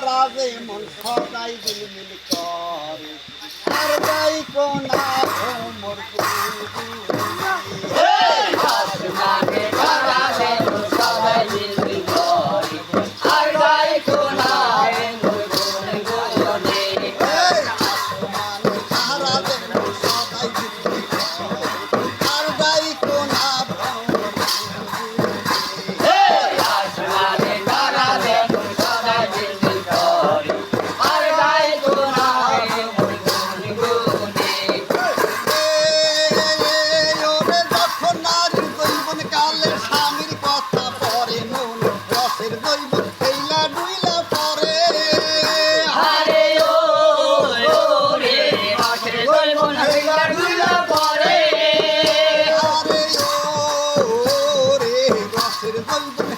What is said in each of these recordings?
যে মন সদাই ঝিলমিল করে। আর যাই quando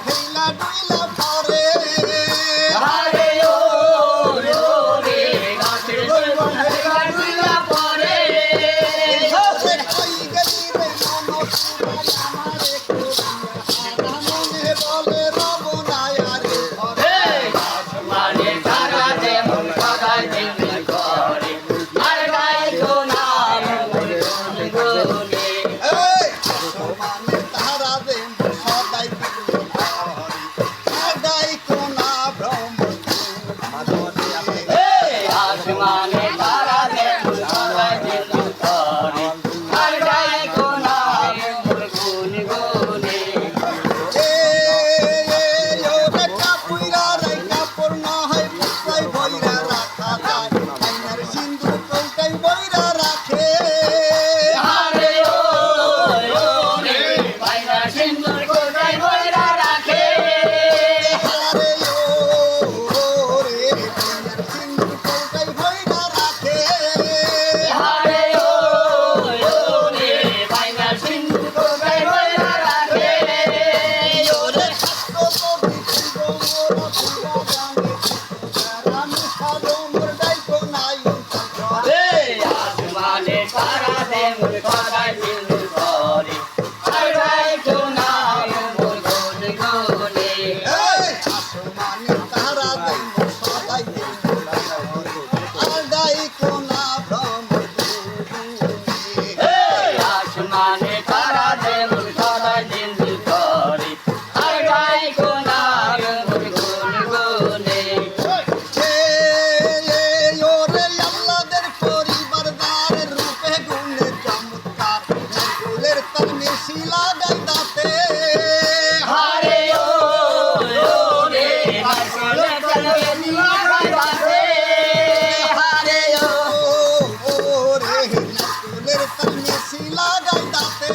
বেশি লাগাই তাতে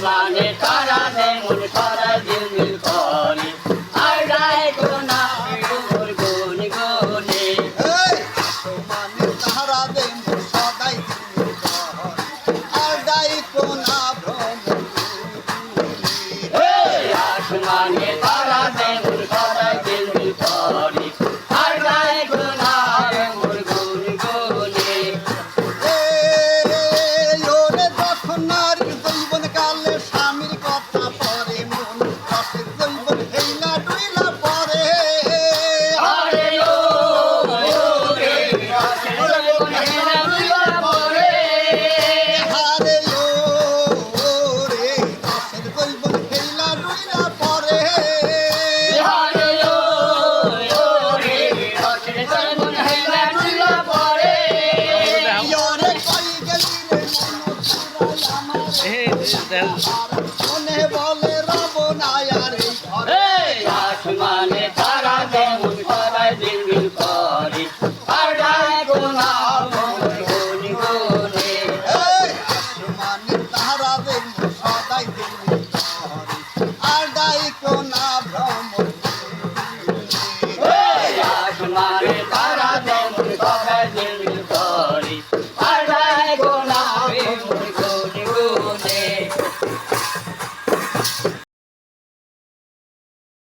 Money, para de money, para Yeah.